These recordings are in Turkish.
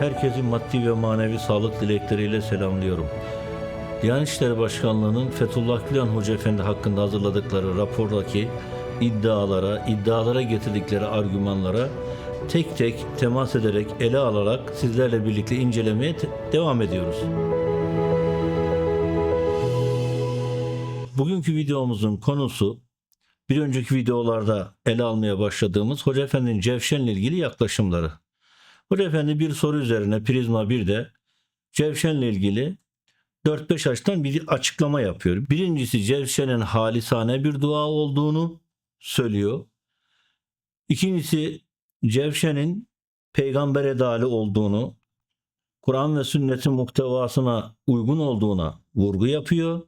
herkesi maddi ve manevi sağlık dilekleriyle selamlıyorum. Diyanet İşleri Başkanlığı'nın Fethullah Gülen Hoca Efendi hakkında hazırladıkları rapordaki iddialara, iddialara getirdikleri argümanlara tek tek temas ederek ele alarak sizlerle birlikte incelemeye devam ediyoruz. Bugünkü videomuzun konusu bir önceki videolarda ele almaya başladığımız Hoca Efendi'nin Cevşen'le ilgili yaklaşımları. Hoca Efendi bir soru üzerine Prizma 1'de Cevşen'le ilgili 4-5 açıdan bir açıklama yapıyor. Birincisi Cevşen'in halisane bir dua olduğunu söylüyor. İkincisi Cevşen'in peygamber edali olduğunu, Kur'an ve sünnetin muhtevasına uygun olduğuna vurgu yapıyor.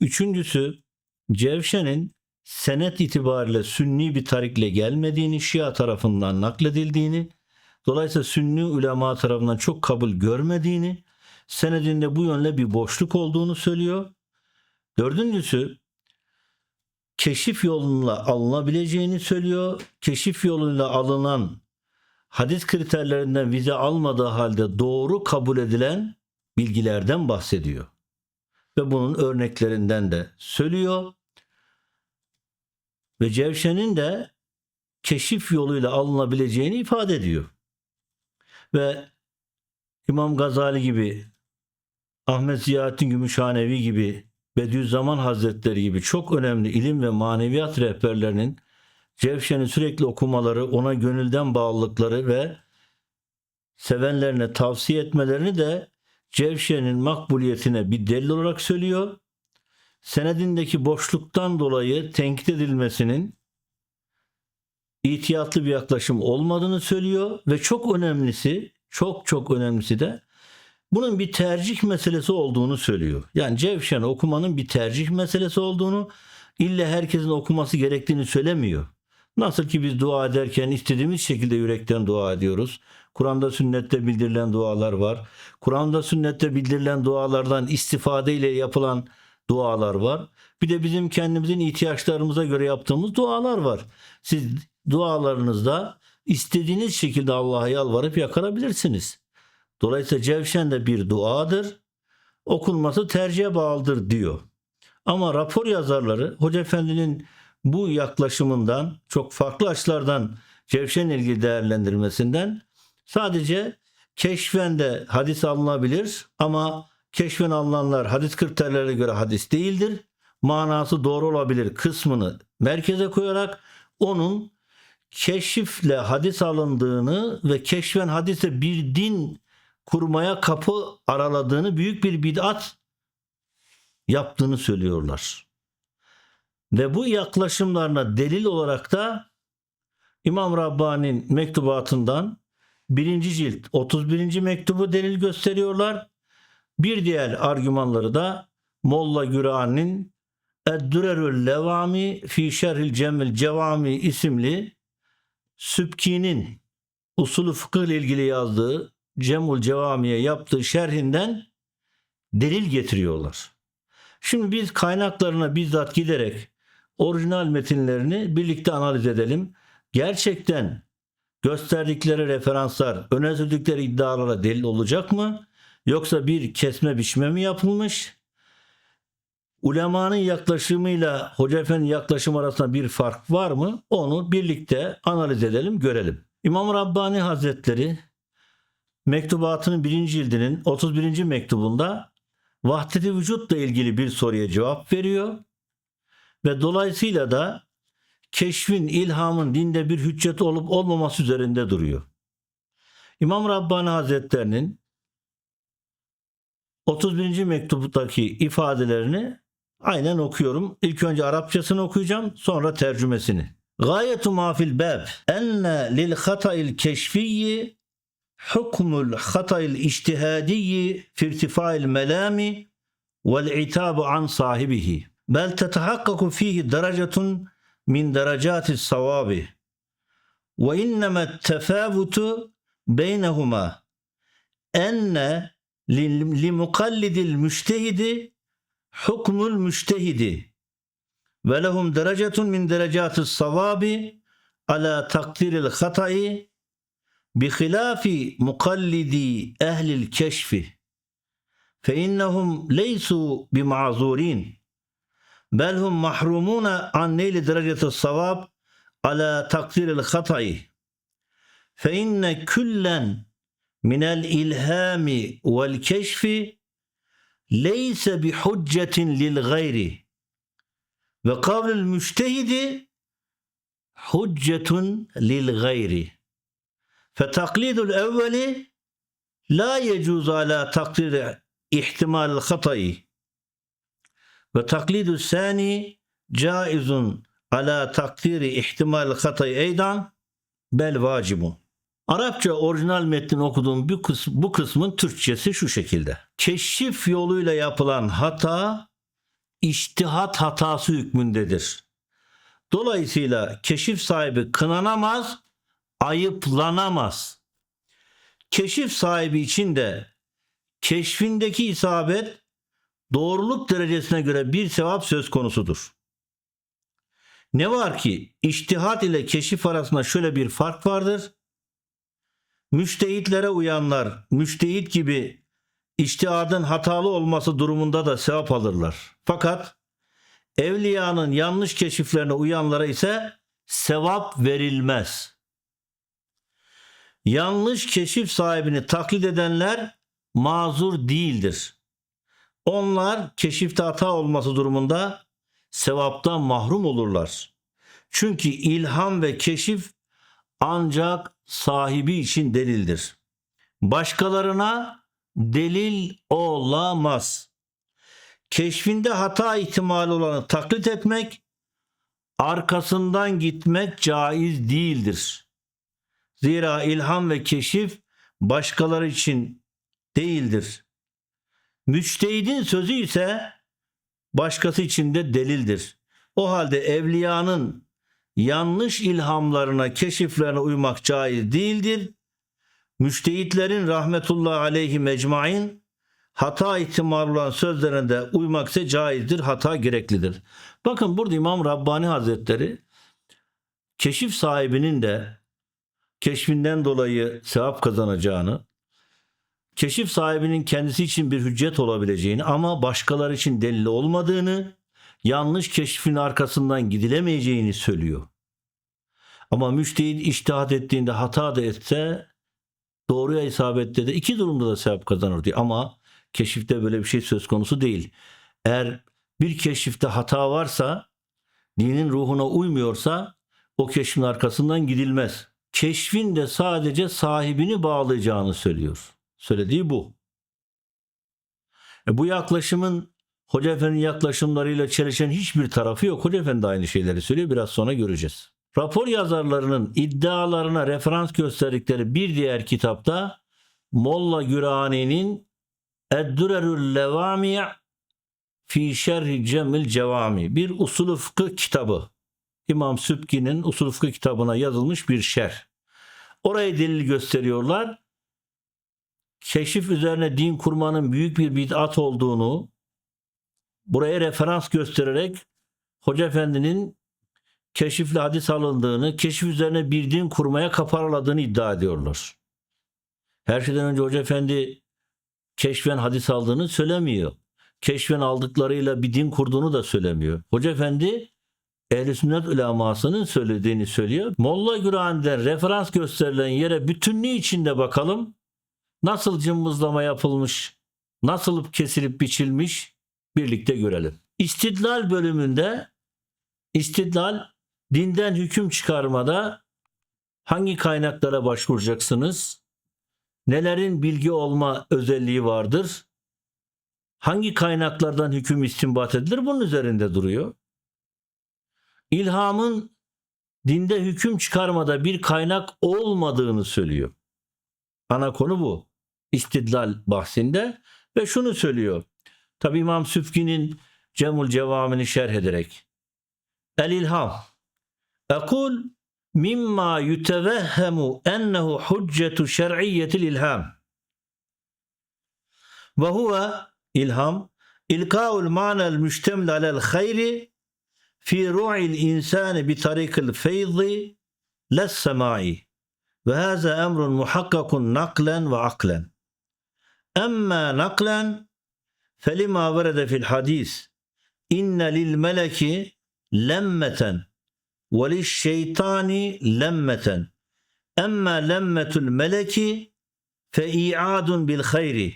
Üçüncüsü Cevşen'in senet itibariyle sünni bir tarikle gelmediğini, Şia tarafından nakledildiğini, dolayısıyla sünni ulema tarafından çok kabul görmediğini, senedinde bu yönde bir boşluk olduğunu söylüyor. Dördüncüsü keşif yoluyla alınabileceğini söylüyor. Keşif yoluyla alınan hadis kriterlerinden vize almadığı halde doğru kabul edilen bilgilerden bahsediyor. Ve bunun örneklerinden de söylüyor. Ve Cevşen'in de keşif yoluyla alınabileceğini ifade ediyor. Ve İmam Gazali gibi, Ahmet Ziyaettin Gümüşhanevi gibi, Bediüzzaman Hazretleri gibi çok önemli ilim ve maneviyat rehberlerinin Cevşen'i sürekli okumaları, ona gönülden bağlılıkları ve sevenlerine tavsiye etmelerini de Cevşen'in makbuliyetine bir delil olarak söylüyor. Senedindeki boşluktan dolayı tenkit edilmesinin ihtiyatlı bir yaklaşım olmadığını söylüyor ve çok önemlisi, çok çok önemlisi de bunun bir tercih meselesi olduğunu söylüyor. Yani Cevşen'i okumanın bir tercih meselesi olduğunu, illa herkesin okuması gerektiğini söylemiyor. Nasıl ki biz dua ederken istediğimiz şekilde yürekten dua ediyoruz. Kur'an'da sünnette bildirilen dualar var. Kur'an'da sünnette bildirilen dualardan istifade ile yapılan dualar var. Bir de bizim kendimizin ihtiyaçlarımıza göre yaptığımız dualar var. Siz dualarınızda istediğiniz şekilde Allah'a yalvarıp yakarabilirsiniz. Dolayısıyla Cevşen de bir duadır. Okunması tercihe bağlıdır diyor. Ama rapor yazarları Hoca Efendi'nin bu yaklaşımından çok farklı açılardan Cevşen'le ilgili değerlendirmesinden sadece keşfen de hadis alınabilir ama keşfen alınanlar hadis kriterlerine göre hadis değildir. Manası doğru olabilir kısmını merkeze koyarak onun keşifle hadis alındığını ve keşfen hadise bir din kurmaya kapı araladığını büyük bir bid'at yaptığını söylüyorlar. Ve bu yaklaşımlarına delil olarak da İmam Rabbani'nin mektubatından birinci cilt 31. mektubu delil gösteriyorlar. Bir diğer argümanları da Molla Gürani'nin Eddürerül Levami fi Şerhil Cemil Cevami isimli Sübki'nin usulü fıkıh ile ilgili yazdığı Cemul Cevami'ye yaptığı şerhinden delil getiriyorlar. Şimdi biz kaynaklarına bizzat giderek orijinal metinlerini birlikte analiz edelim. Gerçekten gösterdikleri referanslar, öne sürdükleri iddialara delil olacak mı? Yoksa bir kesme biçme mi yapılmış? Ulemanın yaklaşımıyla Hoca Efendi'nin yaklaşım arasında bir fark var mı? Onu birlikte analiz edelim, görelim. İmam Rabbani Hazretleri mektubatının birinci cildinin 31. mektubunda vahdeti vücutla ilgili bir soruya cevap veriyor ve dolayısıyla da keşfin, ilhamın dinde bir hüccet olup olmaması üzerinde duruyor. İmam Rabbani Hazretlerinin 31. mektuptaki ifadelerini aynen okuyorum. İlk önce Arapçasını okuyacağım, sonra tercümesini. Gayetu ma fil bab enne lil hata'il keşfiyyi hukmul hata'il ijtihadiyyi fi irtifa'il melami vel itabu an sahibihi. Bel tetahakkaku fihi derecetun min derecati savabi. Ve inneme tefavutu beynehuma enne li mukallidil müştehidi müştehidi ve lehum derecetun min derecati savabi ala takdiril hata'i بخلاف مقلدي أهل الكشف. فإنهم ليسوا بمعذورين بل هم محرومون عن نيل درجة الصواب على تقدير الخطأ. فإن كلا من الإلهام والكشف ليس بحجة للغير. وقول المجتهد حجة للغير. فتقليد الأول لا يجوز على تقدير احتمال الخطأ. وتقليد الثاني جائز على تقدير احتمال الخطأ أيضا bel vacibu. Arapça orijinal metnini okuduğum bu, kıs- bu kısmın Türkçesi şu şekilde. Keşif yoluyla yapılan hata iştihat hatası hükmündedir. Dolayısıyla keşif sahibi kınanamaz, ayıplanamaz. Keşif sahibi için de keşfindeki isabet doğruluk derecesine göre bir sevap söz konusudur. Ne var ki iştihat ile keşif arasında şöyle bir fark vardır. Müştehitlere uyanlar, müştehit gibi iştihadın hatalı olması durumunda da sevap alırlar. Fakat evliyanın yanlış keşiflerine uyanlara ise sevap verilmez. Yanlış keşif sahibini taklit edenler mazur değildir. Onlar keşifte hata olması durumunda sevaptan mahrum olurlar. Çünkü ilham ve keşif ancak sahibi için delildir. Başkalarına delil olamaz. Keşfinde hata ihtimali olanı taklit etmek, arkasından gitmek caiz değildir. Zira ilham ve keşif başkaları için değildir. Müçtehidin sözü ise başkası için de delildir. O halde evliyanın yanlış ilhamlarına, keşiflerine uymak caiz değildir. Müştehitlerin rahmetullahi aleyhi mecmain hata ihtimali olan sözlerine de uymak ise caizdir, hata gereklidir. Bakın burada İmam Rabbani Hazretleri keşif sahibinin de keşfinden dolayı sevap kazanacağını, keşif sahibinin kendisi için bir hüccet olabileceğini ama başkaları için delil olmadığını, yanlış keşfin arkasından gidilemeyeceğini söylüyor. Ama müştehit iştihat ettiğinde hata da etse doğruya isabette de iki durumda da sevap kazanır diyor. Ama keşifte böyle bir şey söz konusu değil. Eğer bir keşifte hata varsa, dinin ruhuna uymuyorsa o keşfin arkasından gidilmez. Keşfin de sadece sahibini bağlayacağını söylüyor. Söylediği bu. E bu yaklaşımın Hoca Efendi'nin yaklaşımlarıyla çelişen hiçbir tarafı yok. Hoca Efendi aynı şeyleri söylüyor. Biraz sonra göreceğiz. Rapor yazarlarının iddialarına referans gösterdikleri bir diğer kitapta Molla Gürani'nin Eddurerül Levami fi Şerhi Cemil Cevami bir usul fıkıh kitabı. İmam Sübki'nin usul fıkıh kitabına yazılmış bir şerh. Oraya delil gösteriyorlar. Keşif üzerine din kurmanın büyük bir bid'at olduğunu buraya referans göstererek Hoca Efendi'nin keşifle hadis alındığını, keşif üzerine bir din kurmaya kaparladığını iddia ediyorlar. Her şeyden önce Hoca Efendi keşfen hadis aldığını söylemiyor. Keşfen aldıklarıyla bir din kurduğunu da söylemiyor. Hoca Efendi ehl sünnet ulemasının söylediğini söylüyor. Molla Gürani'den referans gösterilen yere bütünlüğü içinde bakalım. Nasıl cımbızlama yapılmış, nasıl kesilip biçilmiş birlikte görelim. İstidlal bölümünde istidlal dinden hüküm çıkarmada hangi kaynaklara başvuracaksınız? Nelerin bilgi olma özelliği vardır? Hangi kaynaklardan hüküm istinbat edilir? Bunun üzerinde duruyor. İlhamın dinde hüküm çıkarmada bir kaynak olmadığını söylüyor. Ana konu bu. İstidlal bahsinde ve şunu söylüyor. Tabi İmam Süfki'nin Cemul Cevamini şerh ederek. El ilham. Ekul mimma yutevehhemu ennehu hüccetu şer'iyyetil ilham. Ve huve ilham ilkâul ma'nel müştemil alel hayri fi ru'il insani bi tarikil feyzi les semai Ve haza emrun muhakkakun naklen ve aklen. Emma naklen felima verede fil hadis inne lil meleki lemmeten ve liş şeytani lemmeten. Emma lemmetul meleki fe i'adun bil hayri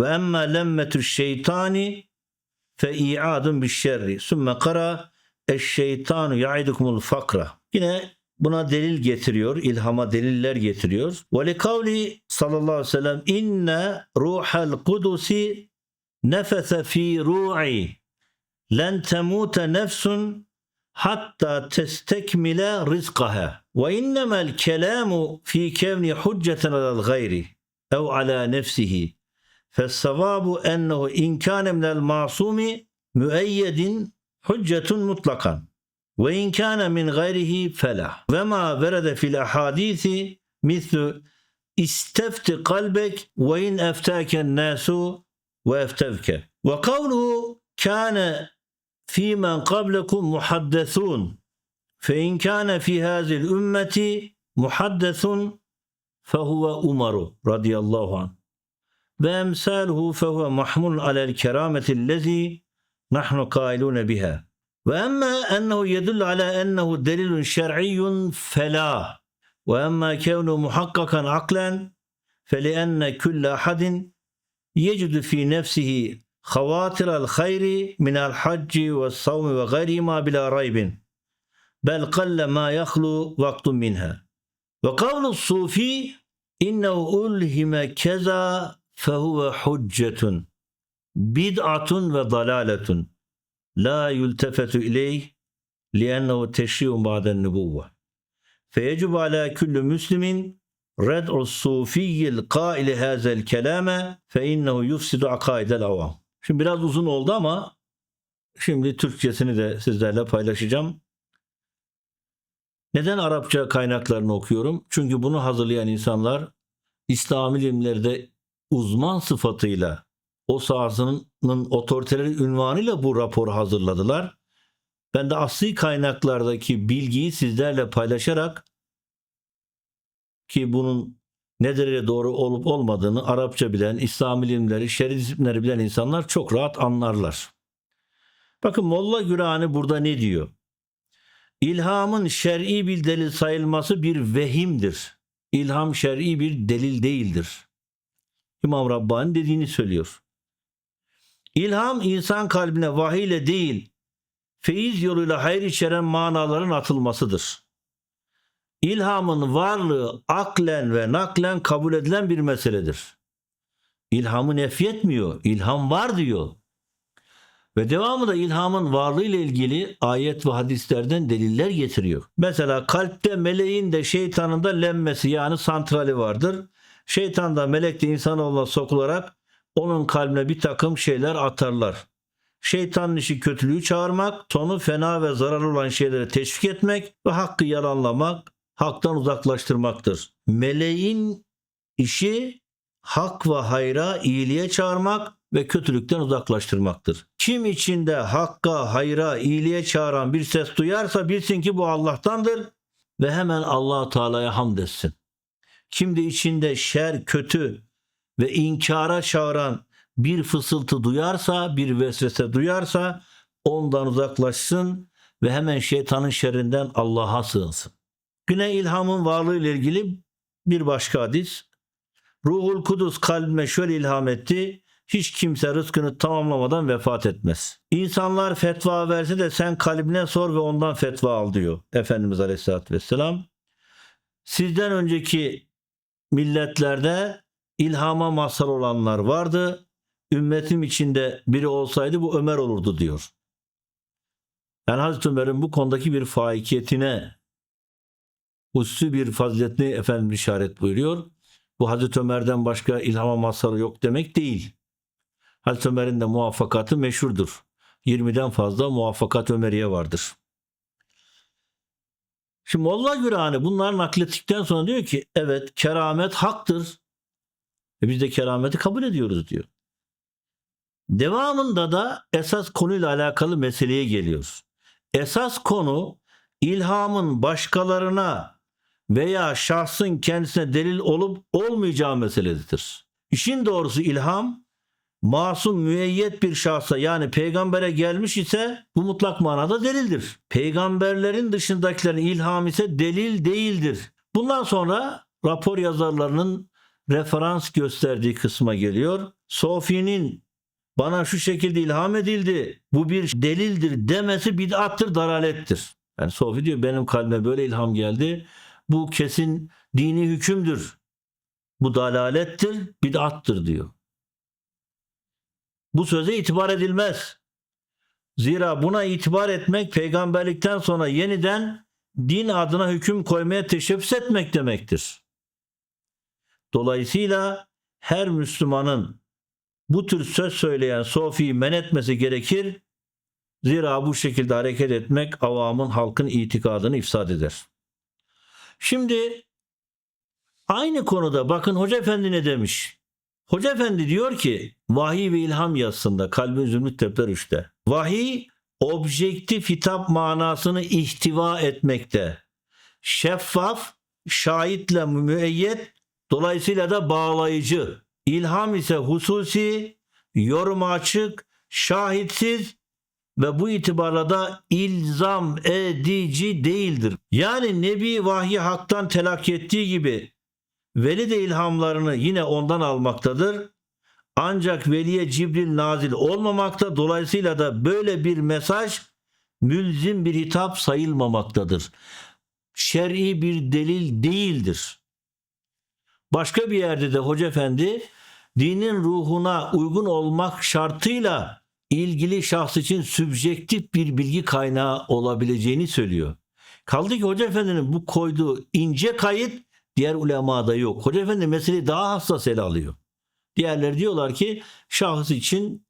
ve emma lemmetul şeytani fe i'adun bil şerri. Sümme kara eşşeytanu ya'idukumul fakra. Yine buna delil getiriyor, ilhama deliller getiriyor. Ve li kavli sallallahu aleyhi ve sellem inne ruhal kudusi نفث في روعي. لن تموت نفس حتى تستكمل رزقها. وإنما الكلام في كون حجة على الغير أو على نفسه. فالصواب أنه إن كان من المعصوم مؤيد حجة مطلقا. وإن كان من غيره فلا. وما ورد في الأحاديث مثل استفت قلبك وإن أفتاك الناس Ve kavluhu kâne في من قبلكم محدثون فإن كان في هذه الأمة محدث فهو عمر رضي الله عنه. وأمثاله فهو محمول على الكرامة الذي نحن قائلون بها. وأما أنه يدل على أنه دليل شرعي فلا. وأما كونه محققا عقلا فلأن كل أحد يجد في نفسه خواطر الخير من الحج والصوم وغيرهما بلا ريب بل قل ما يخلو وقت منها. وقول الصوفي إنه ألهم كذا فهو حجة بدعة وضلالة لا يلتفت إليه لأنه تشريع بعد النبوة. فيجب على كل مسلم red'u sufiyyil kaili hazel kelame fe innehu yufsidu akaidel avam. Şimdi biraz uzun oldu ama şimdi Türkçesini de sizlerle paylaşacağım. Neden Arapça kaynaklarını okuyorum? Çünkü bunu hazırlayan insanlar İslam ilimlerde uzman sıfatıyla o sahasının otoriteleri ünvanıyla bu raporu hazırladılar. Ben de asli kaynaklardaki bilgiyi sizlerle paylaşarak ki bunun ne derece doğru olup olmadığını Arapça bilen, İslam ilimleri, şer'i disiplinleri bilen insanlar çok rahat anlarlar. Bakın Molla Gürani burada ne diyor? İlhamın şer'i bir delil sayılması bir vehimdir. İlham şer'i bir delil değildir. İmam Rabbani dediğini söylüyor. İlham insan kalbine vahiy ile değil, feyiz yoluyla hayır içeren manaların atılmasıdır. İlhamın varlığı aklen ve naklen kabul edilen bir meseledir. İlhamı nefyetmiyor, ilham var diyor. Ve devamında ilhamın varlığı ile ilgili ayet ve hadislerden deliller getiriyor. Mesela kalpte meleğin de şeytanın da lemmesi yani santrali vardır. Şeytan da melek de insanoğluna sokularak onun kalbine bir takım şeyler atarlar. Şeytanın işi kötülüğü çağırmak, tonu fena ve zararlı olan şeyleri teşvik etmek ve hakkı yalanlamak, haktan uzaklaştırmaktır. Meleğin işi hak ve hayra, iyiliğe çağırmak ve kötülükten uzaklaştırmaktır. Kim içinde hakka, hayra, iyiliğe çağıran bir ses duyarsa bilsin ki bu Allah'tandır ve hemen Allah Teala'ya hamd etsin. Kim de içinde şer, kötü ve inkara çağıran bir fısıltı duyarsa, bir vesvese duyarsa ondan uzaklaşsın ve hemen şeytanın şerrinden Allah'a sığınsın. Güne ilhamın varlığı ile ilgili bir başka hadis. Ruhul Kudüs kalbime şöyle ilham etti. Hiç kimse rızkını tamamlamadan vefat etmez. İnsanlar fetva verse de sen kalbine sor ve ondan fetva al diyor Efendimiz Aleyhisselatü Vesselam. Sizden önceki milletlerde ilhama mazhar olanlar vardı. Ümmetim içinde biri olsaydı bu Ömer olurdu diyor. Yani Hazreti Ömer'in bu konudaki bir faikiyetine hususi bir faziletini efendim işaret buyuruyor. Bu Hazreti Ömer'den başka ilhama mazharı yok demek değil. Hazreti Ömer'in de muvaffakatı meşhurdur. 20'den fazla muvaffakat Ömeriye vardır. Şimdi Molla Gürani bunlar naklettikten sonra diyor ki evet keramet haktır. E biz de kerameti kabul ediyoruz diyor. Devamında da esas konuyla alakalı meseleye geliyoruz. Esas konu ilhamın başkalarına veya şahsın kendisine delil olup olmayacağı meselesidir. İşin doğrusu ilham masum müeyyet bir şahsa yani peygambere gelmiş ise bu mutlak manada delildir. Peygamberlerin dışındakilerin ilham ise delil değildir. Bundan sonra rapor yazarlarının referans gösterdiği kısma geliyor. Sofi'nin bana şu şekilde ilham edildi. Bu bir delildir demesi bid'attır, dalalettir. Yani Sofi diyor benim kalbime böyle ilham geldi. Bu kesin dini hükümdür. Bu dalalettir, bid'attır diyor. Bu söze itibar edilmez. Zira buna itibar etmek peygamberlikten sonra yeniden din adına hüküm koymaya teşebbüs etmek demektir. Dolayısıyla her Müslümanın bu tür söz söyleyen Sofi'yi men etmesi gerekir. Zira bu şekilde hareket etmek avamın halkın itikadını ifsad eder. Şimdi aynı konuda bakın Hoca Efendi ne demiş? Hoca Efendi diyor ki vahiy ve ilham yazısında Kalbin Zümrüt Tepler 3'te. Vahiy objektif hitap manasını ihtiva etmekte. Şeffaf, şahitle müeyyet, dolayısıyla da bağlayıcı. İlham ise hususi, yoruma açık, şahitsiz ve bu itibarla da ilzam edici değildir. Yani Nebi vahyi haktan telakki ettiği gibi Veli de ilhamlarını yine ondan almaktadır. Ancak veliye Cibril nazil olmamakta dolayısıyla da böyle bir mesaj mülzim bir hitap sayılmamaktadır. Şer'i bir delil değildir. Başka bir yerde de Hoca Efendi dinin ruhuna uygun olmak şartıyla ilgili şahs için sübjektif bir bilgi kaynağı olabileceğini söylüyor. Kaldı ki Hoca Efendi'nin bu koyduğu ince kayıt diğer ulemada yok. Hoca Efendi meseleyi daha hassas ele alıyor. Diğerleri diyorlar ki şahıs için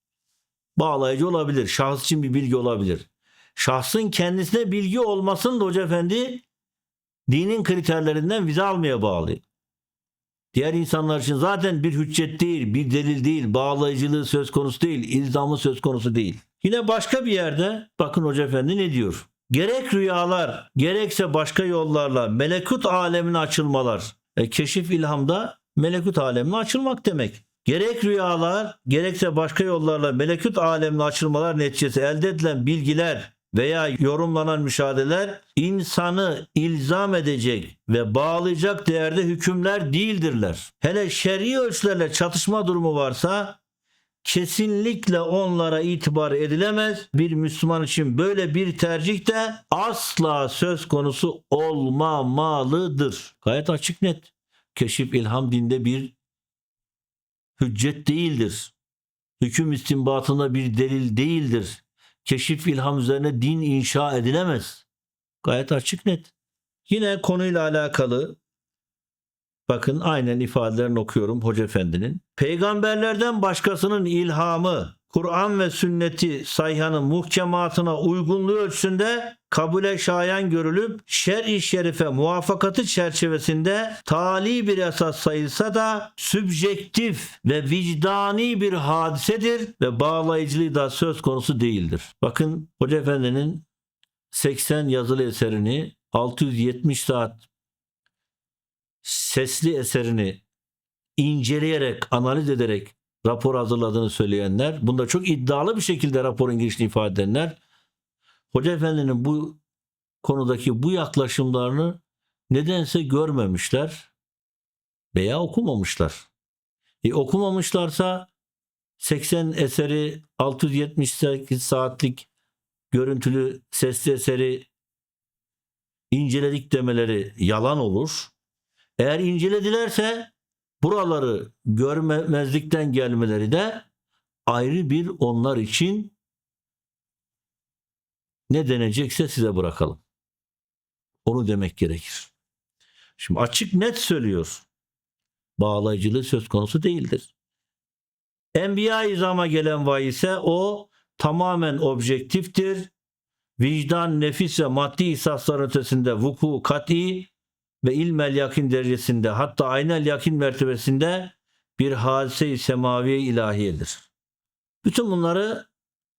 bağlayıcı olabilir. Şahıs için bir bilgi olabilir. Şahsın kendisine bilgi olmasını da Hoca Efendi dinin kriterlerinden vize almaya bağlı. Diğer insanlar için zaten bir hüccet değil, bir delil değil, bağlayıcılığı söz konusu değil, ilzamı söz konusu değil. Yine başka bir yerde bakın Hoca Efendi ne diyor? Gerek rüyalar, gerekse başka yollarla melekut alemine açılmalar. E, keşif ilhamda melekut alemine açılmak demek. Gerek rüyalar, gerekse başka yollarla melekut alemine açılmalar neticesi elde edilen bilgiler veya yorumlanan müşahedeler insanı ilzam edecek ve bağlayacak değerde hükümler değildirler. Hele şer'i ölçülerle çatışma durumu varsa kesinlikle onlara itibar edilemez. Bir Müslüman için böyle bir tercih de asla söz konusu olmamalıdır. Gayet açık net. Keşif ilham dinde bir hüccet değildir. Hüküm istinbatında bir delil değildir. Keşif ilham üzerine din inşa edilemez. Gayet açık net. Yine konuyla alakalı Bakın aynen ifadelerini okuyorum Hoca Efendi'nin. Peygamberlerden başkasının ilhamı, Kur'an ve sünneti sayhanın muhkematına uygunluğu ölçüsünde kabule şayan görülüp şer-i şerife muvafakatı çerçevesinde tali bir esas sayılsa da sübjektif ve vicdani bir hadisedir ve bağlayıcılığı da söz konusu değildir. Bakın Hoca Efendi'nin 80 yazılı eserini 670 saat sesli eserini inceleyerek, analiz ederek rapor hazırladığını söyleyenler, bunda çok iddialı bir şekilde raporun girişini ifade edenler, Hoca Efendi'nin bu konudaki bu yaklaşımlarını nedense görmemişler veya okumamışlar. E, okumamışlarsa 80 eseri 678 saatlik görüntülü sesli eseri inceledik demeleri yalan olur. Eğer inceledilerse buraları görmemezlikten gelmeleri de ayrı bir onlar için ne denecekse size bırakalım. Onu demek gerekir. Şimdi açık net söylüyor. Bağlayıcılığı söz konusu değildir. Enbiya izama gelen vahiy ise o tamamen objektiftir. Vicdan, nefis ve maddi ihsaslar ötesinde vuku kat'i ve ilmel yakin derecesinde hatta aynel yakin mertebesinde bir hadise-i semaviye ilahiyedir. Bütün bunları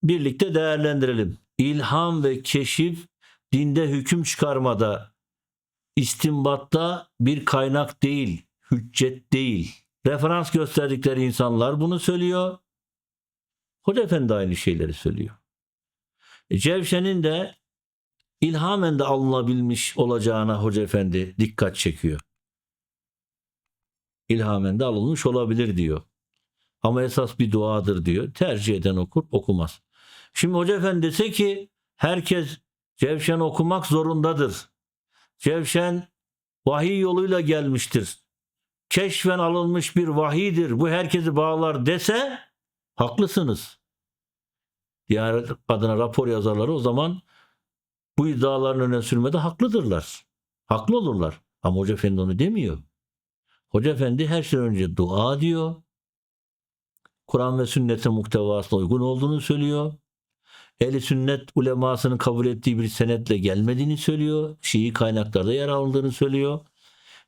birlikte değerlendirelim. İlham ve keşif dinde hüküm çıkarmada istinbatta bir kaynak değil, hüccet değil. Referans gösterdikleri insanlar bunu söylüyor. Hoca Efendi aynı şeyleri söylüyor. E, Cevşen'in de ilhamen de alınabilmiş olacağına Hoca Efendi dikkat çekiyor. İlhamen de alınmış olabilir diyor. Ama esas bir duadır diyor. Tercih eden okur, okumaz. Şimdi Hoca Efendi dese ki herkes Cevşen okumak zorundadır. Cevşen vahiy yoluyla gelmiştir. Keşfen alınmış bir vahidir. Bu herkesi bağlar dese haklısınız. Diyanet adına rapor yazarları o zaman bu iddiaların öne sürmede haklıdırlar. Haklı olurlar. Ama Hoca Efendi onu demiyor. Hoca Efendi her şeyden önce dua diyor. Kur'an ve sünnete muhtevasına uygun olduğunu söylüyor. Ehli sünnet ulemasının kabul ettiği bir senetle gelmediğini söylüyor. Şii kaynaklarda yer aldığını söylüyor.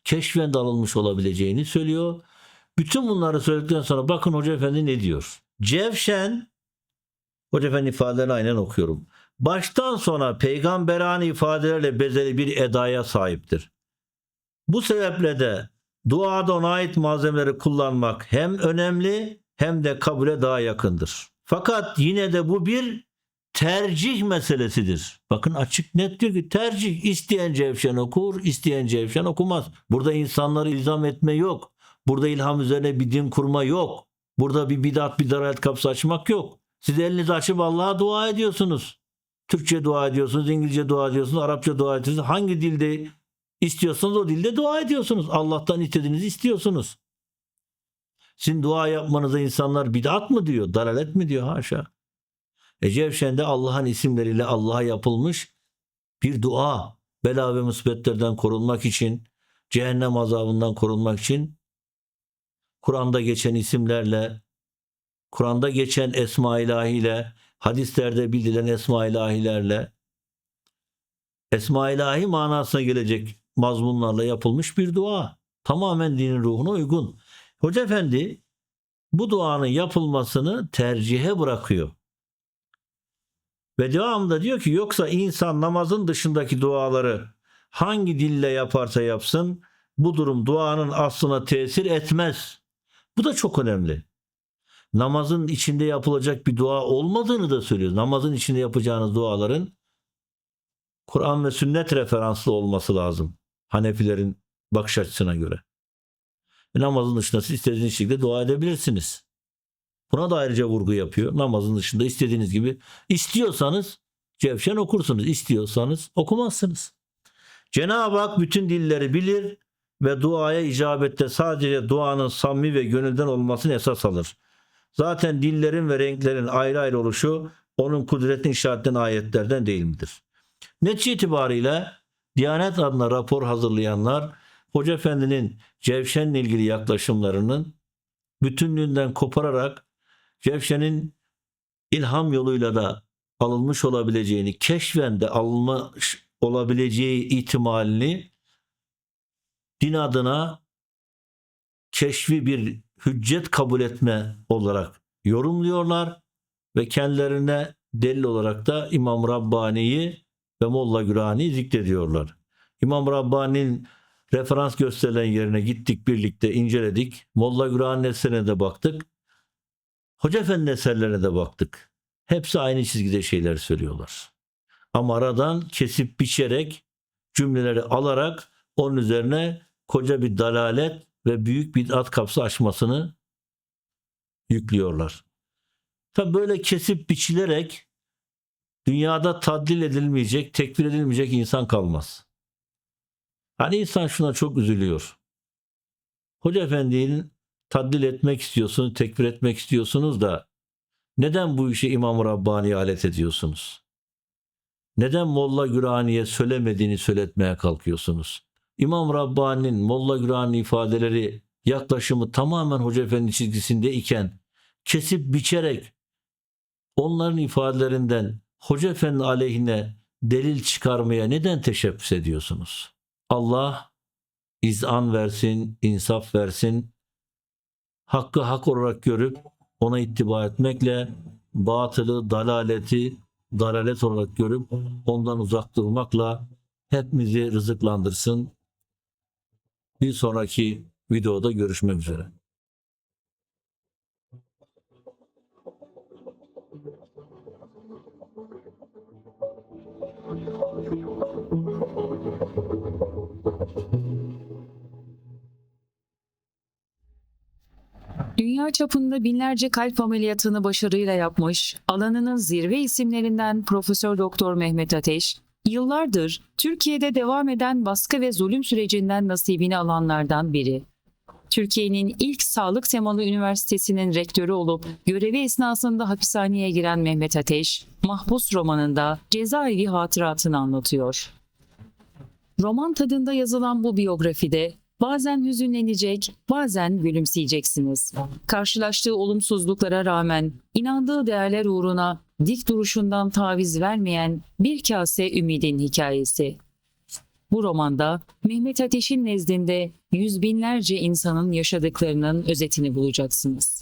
Keşfen de alınmış olabileceğini söylüyor. Bütün bunları söyledikten sonra bakın Hoca Efendi ne diyor? Cevşen, Hoca Efendi ifadelerini aynen okuyorum. Baştan sona peygamberani ifadelerle bezeli bir edaya sahiptir. Bu sebeple de duada ona ait malzemeleri kullanmak hem önemli hem de kabule daha yakındır. Fakat yine de bu bir tercih meselesidir. Bakın açık net diyor ki tercih isteyen cevşen okur, isteyen cevşen okumaz. Burada insanları ilzam etme yok. Burada ilham üzerine bir din kurma yok. Burada bir bidat, bir dalalet kapısı açmak yok. Siz elinizi açıp Allah'a dua ediyorsunuz. Türkçe dua ediyorsunuz, İngilizce dua ediyorsunuz, Arapça dua ediyorsunuz. Hangi dilde istiyorsanız o dilde dua ediyorsunuz. Allah'tan istediğinizi istiyorsunuz. Sizin dua yapmanıza insanlar bidat mı diyor, dalalet mi diyor haşa. E Cevşen'de Allah'ın isimleriyle Allah'a yapılmış bir dua. Bela ve musibetlerden korunmak için, cehennem azabından korunmak için Kur'an'da geçen isimlerle, Kur'an'da geçen esma ilahiyle, hadislerde bildirilen esma ilahilerle, esma ilahi manasına gelecek mazmunlarla yapılmış bir dua. Tamamen dinin ruhuna uygun. Hoca Efendi bu duanın yapılmasını tercihe bırakıyor. Ve devamında diyor ki yoksa insan namazın dışındaki duaları hangi dille yaparsa yapsın bu durum duanın aslına tesir etmez. Bu da çok önemli. Namazın içinde yapılacak bir dua olmadığını da söylüyor. Namazın içinde yapacağınız duaların Kur'an ve sünnet referanslı olması lazım. Hanefilerin bakış açısına göre. Namazın dışında siz istediğiniz şekilde dua edebilirsiniz. Buna da ayrıca vurgu yapıyor. Namazın dışında istediğiniz gibi istiyorsanız cevşen okursunuz. istiyorsanız okumazsınız. Cenab-ı Hak bütün dilleri bilir ve duaya icabette sadece duanın samimi ve gönülden olmasını esas alır. Zaten dillerin ve renklerin ayrı ayrı oluşu onun kudretini işaret eden ayetlerden değil midir? Netice itibariyle Diyanet adına rapor hazırlayanlar Hoca Efendi'nin Cevşen'le ilgili yaklaşımlarının bütünlüğünden kopararak Cevşen'in ilham yoluyla da alınmış olabileceğini, keşfen de alınmış olabileceği ihtimalini din adına keşfi bir hüccet kabul etme olarak yorumluyorlar ve kendilerine delil olarak da İmam Rabbani'yi ve Molla Gürani'yi zikrediyorlar. İmam Rabbani'nin referans gösterilen yerine gittik birlikte inceledik. Molla Gürani'nin eserine de baktık. Hoca Efendi eserlerine de baktık. Hepsi aynı çizgide şeyler söylüyorlar. Ama aradan kesip biçerek cümleleri alarak onun üzerine koca bir dalalet ve büyük bir at kapsı açmasını yüklüyorlar. Tabi böyle kesip biçilerek dünyada tadlil edilmeyecek, tekfir edilmeyecek insan kalmaz. Hani insan şuna çok üzülüyor. Hoca Efendi'nin tadlil etmek istiyorsunuz, tekfir etmek istiyorsunuz da neden bu işi İmam-ı Rabbani'ye alet ediyorsunuz? Neden Molla Gürani'ye söylemediğini söyletmeye kalkıyorsunuz? İmam Rabbani'nin Molla Gürani ifadeleri yaklaşımı tamamen Hoca Efendi çizgisinde iken kesip biçerek onların ifadelerinden Hoca Efendi aleyhine delil çıkarmaya neden teşebbüs ediyorsunuz? Allah izan versin, insaf versin. Hakkı hak olarak görüp ona ittiba etmekle batılı, dalaleti dalalet olarak görüp ondan uzak durmakla hepimizi rızıklandırsın. Bir sonraki videoda görüşmek üzere. Dünya çapında binlerce kalp ameliyatını başarıyla yapmış, alanının zirve isimlerinden Profesör Doktor Mehmet Ateş, yıllardır Türkiye'de devam eden baskı ve zulüm sürecinden nasibini alanlardan biri. Türkiye'nin ilk sağlık temalı üniversitesinin rektörü olup görevi esnasında hapishaneye giren Mehmet Ateş, Mahpus romanında cezaevi hatıratını anlatıyor. Roman tadında yazılan bu biyografide bazen hüzünlenecek, bazen gülümseyeceksiniz. Karşılaştığı olumsuzluklara rağmen inandığı değerler uğruna dik duruşundan taviz vermeyen bir kase ümidin hikayesi. Bu romanda Mehmet Ateş'in nezdinde yüz binlerce insanın yaşadıklarının özetini bulacaksınız.